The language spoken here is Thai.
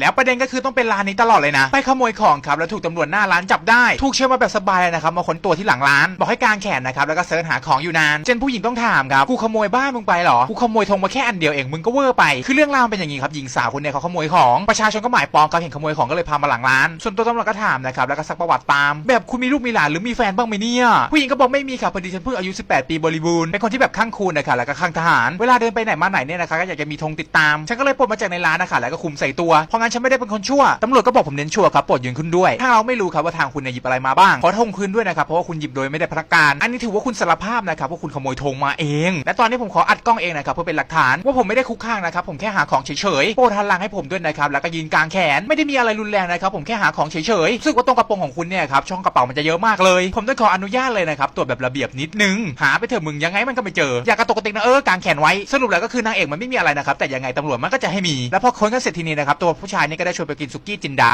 แล้วประเด็นก็คือต้องเป็นร้านนี้ตลอดเลยนะ ไปขโมยของครับแล้วถูกตำรวจหน้าร้านจับได้ ถูกเชิญมาแบบสบายเลยนะครับมาค้นตัวที่หลังร้าน บอกให้กางแขนนะครับแล้วก็เสิร์ชหาของอยู่นานเจนผู้หญิงต้องถามครับกูขโมยบ้านมึงไปเหรอกูขโมยธงมาแค่อันเดียวเองมึงก็เวอร์ไปคือเรื่องราวเป็นอย่างนี้ครับหญิงสาวคนเนี้เขาขโมยของประชาชนก็หมายปองครับเห็นขโมยของก็เลยพามาหลังร้าน ส่วนตัวตำรวจก็ถามนะครับแล้วก็ซักประวัติตาม แบบคุณมีลูกมีหลานหรือมีแฟนบ้างไหมเนี่ยผู้หญิงก็บอกไม่มีครับพอดีฉันเพิ่งอายุ 18 ปีบริบูรณ์เป็นคนที่แบบข้างคูนนะครับแล้วก็ข้างทหารเวลาเดินไปไหนมาไหนเนี่ยนะครับก็อยากจะมีธงติดตามฉันก็เลยปลดมาจากในร้านนะครับแล้วก็คุมใส่ตัวพราะงั้นฉันไม่ได้เป็นคนชั่วตำรวจก็บอกผมเน้นชั่วครับโปรดยืนขึ้นด้วยถ้าเราไม่รู้ครับว่าทางคุณเนี่ยหยิบอะไรมาบ้างขอธงคืนด้วยนะครับเพราะว่าคุณหยิบโดยไม่ได้พนักการอันนี้ถือว่าคุณสารภาพนะครับว่าคุณขโมยธงมาเอง และตอนนี้ผมขออัดกล้องเองนะครับเพื่อเป็นหลักฐานว่าผมไม่ได้คุกคางนะครับผมแค่หาของเฉยๆโปรดหันหลังให้ผมด้วยนะครับแล้วก็ยืนกลางแขนไม่ได้มีอะไรรุนแรงนะครับผมแค่หาของเฉยๆรู้สึกว่าตรงกระโปรงของคุณเนี่ยครับช่องกระเป๋ามันจะเยอะมากเลย ผมต้องขออนุญาตเลยนะครับตรวจแบบระเบียบนิดนึงหาไปเถอะมึงยังไงมันก็ไม่เจออยากกระตกกระติกนะเออกางแขนไว้สรุปแล้วก็คือนางเอกมันไม่มีอะไรนะครับแต่ยังไงตำรวจมันก็จะให้มีแล้วพอค้นกันเสร็จทีนี้นะครับตัวผู้ชายนี่ก็ได้ชวนไปกินสุกี้จินดา